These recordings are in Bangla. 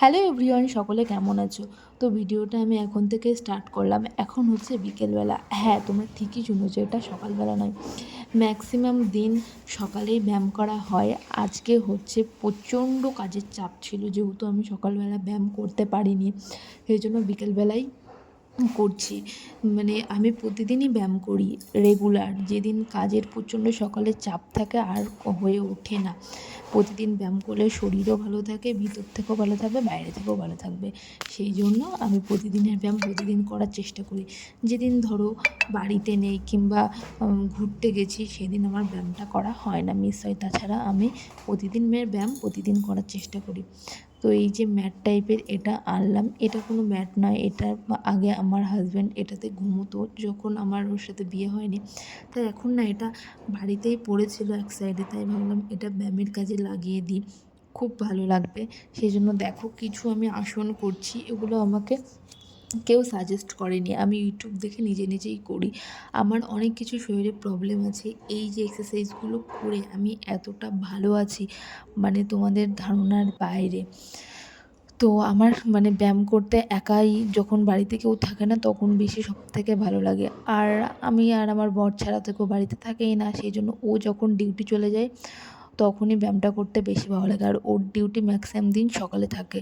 হ্যালো এভরিওয়ান, সকলে কেমন আছো? তো ভিডিওটা আমি এখন থেকে স্টার্ট করলাম। এখন হচ্ছে বিকেলবেলা। হ্যাঁ তোমরা ঠিকই শুনেছো, এটা সকালবেলা নয়। ম্যাক্সিমাম দিন সকালেই ব্যায়াম করা হয়। আজকে হচ্ছে প্রচণ্ড কাজের চাপ ছিল, যেহেতু আমি সকালবেলা ব্যায়াম করতে পারিনি। সেই জন্য বিকেলবেলাই করছি। মানে আমি প্রতিদিনই ব্যায়াম করি রেগুলার যেদিন কাজের প্রচণ্ড সকালে চাপ থাকে আর হয়ে ওঠে না। প্রতিদিন ব্যায়াম করলে শরীরও ভালো থাকে, ভিতর থেকেও ভালো থাকবে, বাইরে থেকেও ভালো থাকবে। সেই জন্য আমি প্রতিদিনের ব্যায়াম প্রতিদিন করার চেষ্টা করি। যেদিন ধরো বাড়িতে নেই কিংবা ঘুরতে গেছি, সেদিন আমার ব্যায়ামটা করা হয় না মিস হয়। তাছাড়া আমি প্রতিদিনের ব্যায়াম প্রতিদিন করার চেষ্টা করি। তো এই যে ম্যাট টাইপের এটা আনলাম, এটা কোনো ম্যাট নয়, এটা আগে আমার হাজব্যান্ড এটাতে ঘুমোতো যখন আমার ওর সাথে বিয়ে হয়নি। তাই এখন না এটা বাড়িতেই পড়েছিল এক সাইডে তাই ভাবলাম এটা ব্যায়ামের কাজে লাগিয়ে দিই, খুব ভালো লাগবে। সেই জন্য দেখো কিছু আমি আসন করছি, এগুলো আমাকে কেউ সাজেস্ট করেনি। আমি ইউটিউব দেখে নিজে নিজেই করি। আমার অনেক কিছু শরীরে প্রবলেম আছে। এই যে এক্সারসাইজগুলো করে আমি এতটা ভালো আছি মানে তোমাদের ধারণার বাইরে। তো আমার মানে ব্যায়াম করতে একাই যখন বাড়িতে কেউ থাকে না, তখন বেশি সব থেকে ভালো লাগে। আর আমি আর আমার বর ছাড়া তো কেউ বাড়িতে থাকেই না। সেই জন্য ও যখন ডিউটি চলে যায় তখনই ব্যায়ামটা করতে বেশি ভালো লাগে। আর ওর ডিউটি ম্যাক্সিমাম দিন সকালে থাকে।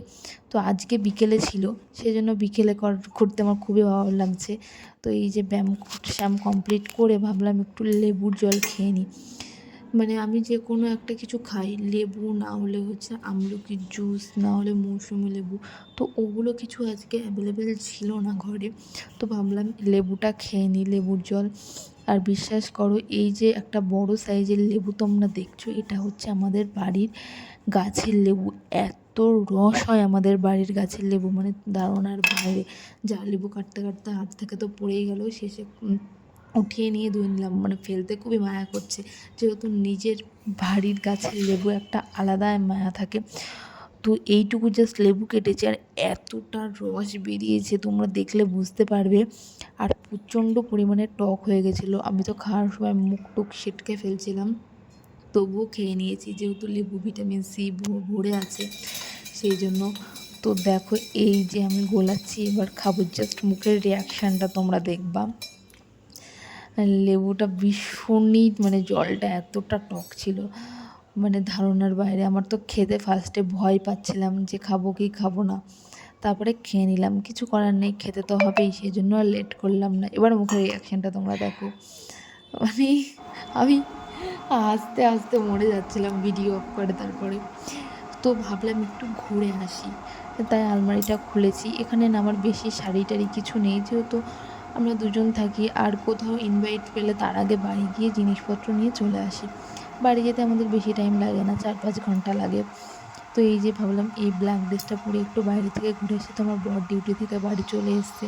তো আজকে বিকেলে ছিল সেই জন্য বিকেলে করতে আমার খুবই ভালো লাগছে। তো এই যে ব্যায়াম, শ্যাম কমপ্লিট করে ভাবলাম একটু লেবুর জল খেয়ে নিই। মানে আমি যে কোনো একটা কিছু খাই, লেবু না হলে হচ্ছে আমলকির জুস না হলে মৌসুমি লেবু, তো ওগুলো কিছু আজকে অ্যাভেলেবেল ছিল না ঘরে। তো ভাবলাম লেবুটা খেয়ে নিই, লেবুর জল। আর বিশ্বাস করো, এই যে একটা বড় সাইজের লেবু তোমরা দেখছ, এটা হচ্ছে আমাদের বাড়ির গাছের লেবু। এত রস হয় আমাদের বাড়ির গাছের লেবু মানে ধারণার বাইরে যা লেবু কাটতে কাটতে হাত থেকে তো পড়েই গেল, শেষে উঠিয়ে নিয়ে ধুয়ে নিলাম মানে ফেলতে খুবই মায়া করছে। যেহেতু নিজের বাড়ির গাছের লেবু একটা আলাদা মায়া থাকে, তো এইটুকু জাস্ট লেবু কেটেছে আর এতটা রস বেরিয়েছে, তোমরা দেখলে বুঝতে পারবে। আর প্রচণ্ড পরিমাণে টক হয়ে গেছিল, আমি তো খাওয়ার সময় মুখ টুক সেটকে ফেলছিলাম। তবুও খেয়ে নিয়েছি, যেহেতু লেবু ভিটামিন সি ভরে আছে, সেই জন্য। তো দেখো, এই যে আমি গোলাচ্ছি, এবার খাব জাস্ট মুখের রিয়াকশানটা তোমরা দেখবা। লেবুটা ভীষণই মানে জলটা এতটা টক ছিল। মানে ধারণার বাইরে। আমার তো খেতে ফার্স্টে ভয় পাচ্ছিলাম যে খাব কি খাব না। তারপরে খেয়ে নিলাম। কিছু করার নেই, খেতে তো হবেই সেই জন্য আর লেট করলাম না। এবার মুখের রিয়াকশানটা তোমরা দেখো। মানে আমি আস্তে আস্তে মরে যাচ্ছিলাম ভিডিও অফ করে তারপরে। তো ভাবলাম একটু ঘুরে আসি। তাই আলমারিটা খুলেছি। এখানে না আমার বেশি শাড়ি টাড়ি কিছু নেই, যেহেতু আমরা দুজন থাকি আর কোথাও ইনভাইট পেলে তার আগে বাড়ি গিয়ে জিনিসপত্র নিয়ে চলে আসি। বাড়ি যেতে আমাদের বেশি টাইম লাগে না, চার পাঁচ ঘণ্টা লাগে। তো এই যে ভাবলাম এই ব্ল্যাক ড্রেসটা পরে একটু বাইরে থেকে ঘুরে এসে তো আমার বর ডিউটি থেকে বাড়ি চলে এসছে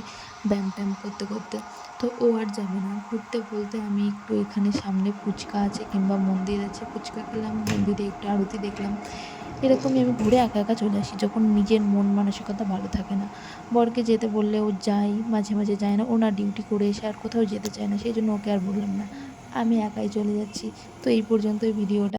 ব্যায়াম ট্যাম করতে করতে। তো ও আর যাবে না। ঘুরতে বলতে আমি একটু এখানে সামনে ফুচকা আছে কিংবা মন্দির আছে। ফুচকা খেলাম, মন্দিরে একটু আরতি দেখলাম। এরকমই আমি ঘুরে একা একা চলে আসি যখন নিজের মন মানসিকতা ভালো থাকে না। বরকে যেতে বললে ও যাই, মাঝে মাঝে যায় না, ওনার ডিউটি করে এসে আর কোথাও যেতে চায় না, সেই জন্য ওকে আর বললাম না। আমি একাই চলে যাচ্ছি। তো এই পর্যন্তই ভিডিওটা।